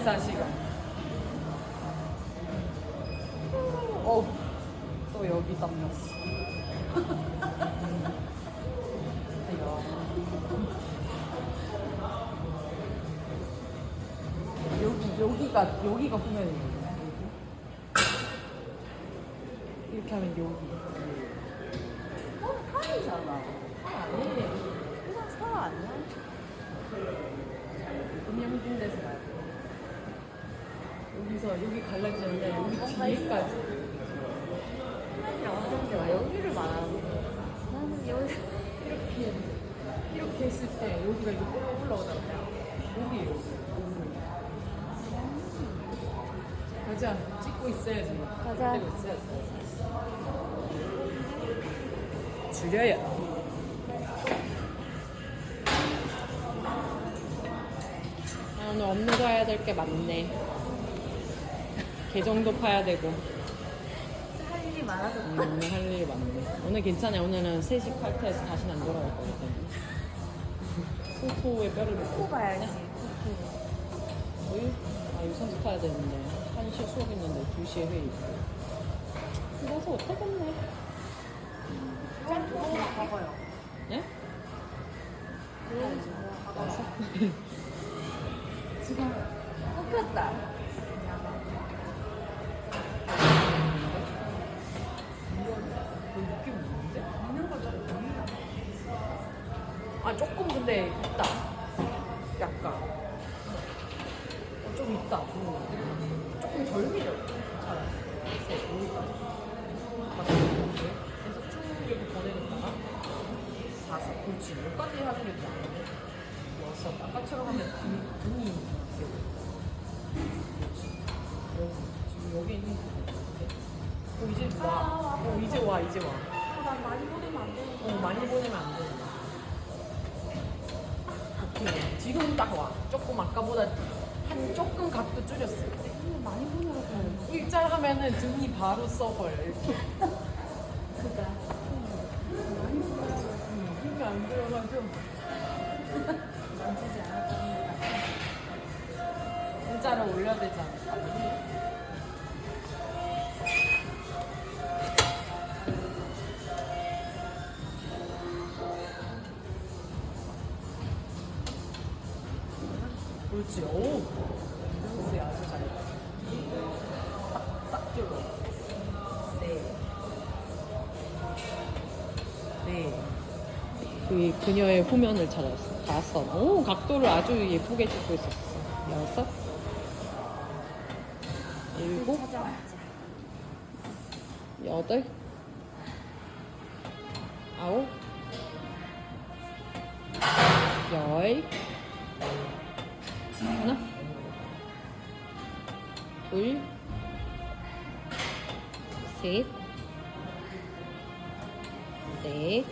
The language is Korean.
24시간. 어, 또 여기 담렸어. 여기, 여기가, 여기가 후면이 이렇게 하면 여기. 어, 팔이잖아. 팔 아니에요. 항상 팔 아니야? 음영 힘들서. 가야 돼. 여기서 여기 갈라지는데 여기. 팔이 어느 아, 여기를 말하는 거야. 나는 여기. 이렇게 이렇게 했을 때 여기가 이렇게 쭉 올라오잖아요. 여기에요. 여기. 가자. 찍고 있어야지. 가자. 찍고 있어야지. 줄여야. 아, 오늘 업무도 해야 될 게 많네. 계정도 파야 되고. 할 일이 많아서. 음, 오늘 할 일이 많네. 오늘 괜찮아요. 오늘은 3시 칼퇴해서 다시는 안 돌아갈 거거든. 소토에 뼈를 코 먹고. 봐야지. 어이? 아, 유산소 타야 되는데. 1시에 수업 있는데 2시에 회의 있고. 그래서 어떡했네. 짬뽕 먹어요. 네? 가서. 지금 뽑혔다. 아, 조금 근데 있다. 약간. 어, 좀 있다. 음. 조금 덜 밀어. 차라리. 그래서 여기까지. 그래서 쭉 이렇게 보내줬다가 다섯. 그렇지. 여기까지 하기로 했지 않은데? 왔어. 아까처럼 하면 등, 등이. 여기. 지금 여기 있는. 어, 이제 와. 어, 이제 와, 이제 와. 난 많이 보내면 안 되는 어, 많이 보내면 안 돼. 오케이. 지금 딱 와. 조금 아까보다 한 조금 각도 줄였을 때. 많이 보내라고 하는 거. 일자로 하면은 등이 바로 써버려. 이렇게. 그다. 많이 보내라고 음, 힘이 안. 만지지 않았다는 일자로 올려야 되지 않 그렇지. 오. 댄스 아주 잘해. 딱, 딱 들어. 네. 네. 그 그녀의 후면을 찾았어. 다섯. 오, 각도를 아주 예쁘게 찍고 있었어. 여섯. 일곱. 여덟. 아홉. 열. 둘. 셋. 넷.